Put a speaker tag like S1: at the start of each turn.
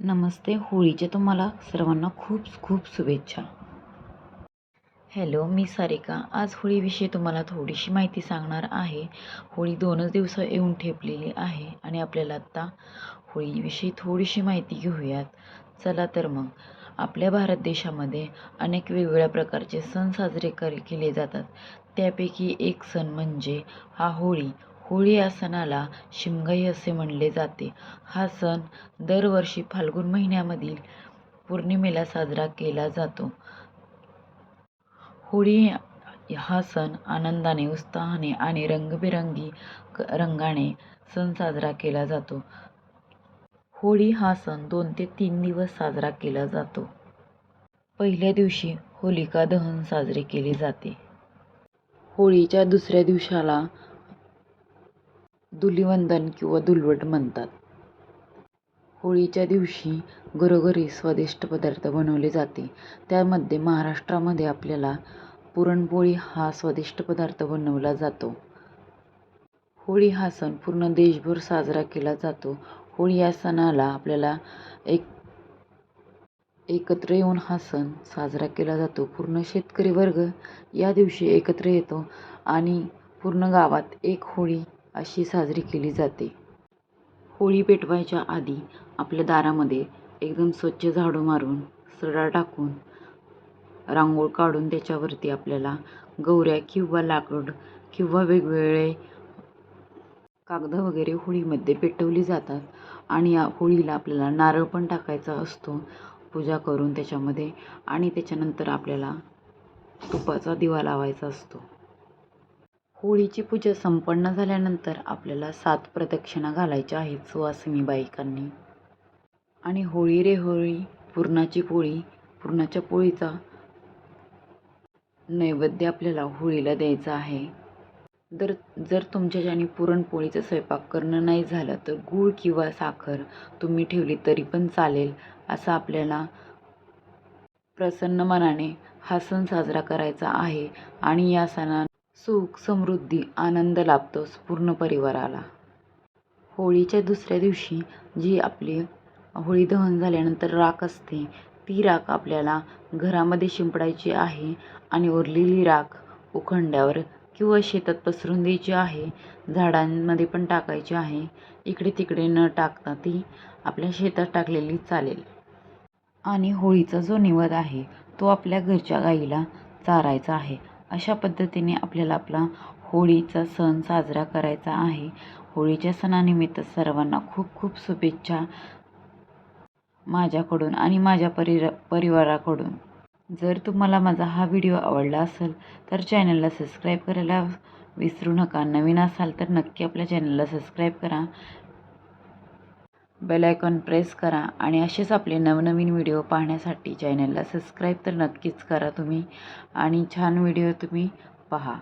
S1: नमस्ते होळीचे तुम्हाला सर्वांना खूप खूप शुभेच्छा. हॅलो मी सारिका. आज होळीविषयी तुम्हाला थोडीशी माहिती सांगणार आहे. होळी दोनच दिवस येऊन ठेपलेली आहे आणि आपल्याला आत्ता होळीविषयी थोडीशी माहिती घेऊयात. चला तर मग. आपल्या भारत देशामध्ये अनेक वेगवेगळ्या प्रकारचे सण साजरे कर केले जातात. त्यापैकी एक सण म्हणजे हा होळी. होळी या सणाला शिमगाई असे म्हणले जाते. हा सण दरवर्षी फाल्गुन महिन्यामधील पौर्णिमेला साजरा केला जातो. होळी हा सण आनंदाने उत्साहाने आणि रंगबिरंगी रंगाने सण साजरा केला जातो. होळी हा सण दोन ते तीन दिवस साजरा केला जातो. पहिल्या दिवशी होलिका दहन साजरे केले जाते. होळीच्या दुसऱ्या दिवसाला धुलिवंदन किंवा धुलवट म्हणतात. होळीच्या दिवशी घरोघरी स्वादिष्ट पदार्थ बनवले जाते. त्यामध्ये महाराष्ट्रामध्ये आपल्याला पुरणपोळी हा स्वादिष्ट पदार्थ बनवला जातो. होळी हा सण पूर्ण देशभर साजरा केला जातो. होळी या सणाला आपल्याला एक एकत्र येऊन हा सण साजरा केला जातो. पूर्ण शेतकरी वर्ग या दिवशी एकत्र येतो आणि पूर्ण गावात एक होळी अशी साजरी केली जाते. होळी पेटवायच्या आधी आपल्या दारामध्ये एकदम स्वच्छ झाडू मारून सडा टाकून रांगोळ काढून त्याच्यावरती आपल्याला गौऱ्या किंवा लाकूड किंवा वेगवेगळे कागद वगैरे होळीमध्ये पेटवली जातात आणि या होळीला आपल्याला नारळ पण टाकायचा असतो पूजा करून त्याच्यामध्ये आणि त्याच्यानंतर आपल्याला तुपाचा दिवा लावायचा असतो. होळीची पूजा संपन्न झाल्यानंतर आपल्याला सात प्रदक्षिणा घालायच्या आहेत सुवासिनी बायकांनी आणि होळी रे होळी पुरणाची पोळी पुरणाच्या पोळीचा नैवेद्य आपल्याला होळीला द्यायचा आहे. जर जर तुमच्याच्याने पुरणपोळीचा स्वयंपाक करणं नाही झालं तर गूळ किंवा साखर तुम्ही ठेवली तरी पण चालेल असं आपल्याला प्रसन्न मनाने हा सण साजरा करायचा आहे. आणि या सणात सुख समृद्धी आनंद लाभतोच पूर्ण परिवाराला. होळीच्या दुसऱ्या दिवशी जी आपली होळी दहन झाल्यानंतर राख असते ती राख आपल्याला घरामध्ये शिंपडायची आहे आणि उरलेली राख उखंड्यावर किंवा शेतात पसरून द्यायची आहे झाडांमध्ये पण टाकायची आहे इकडे तिकडे न टाकता ती आपल्या शेतात टाकलेली चालेल. आणि होळीचा जो निवद आहे तो आपल्या घरच्या गाईला चारायचा आहे. अशा पद्धतीने आपल्याला आपला होळीचा सण साजरा करायचा आहे. होळीच्या सणानिमित्त सर्वांना खूप खूप शुभेच्छा माझ्याकडून आणि माझ्या परि परिवाराकडून. जर तुम्हाला माझा हा व्हिडिओ आवडला असेल तर चॅनलला सबस्क्राईब करायला विसरू नका. नवीन असाल तर नक्की आपल्या चॅनलला सबस्क्राईब करा. बेल आयकॉन प्रेस करा आणि असेच आपले नवनवीन व्हिडिओ पाहण्यासाठी चॅनलला सबस्क्राईब तर नक्कीच करा तुम्ही आणि छान व्हिडिओ तुम्ही पहा.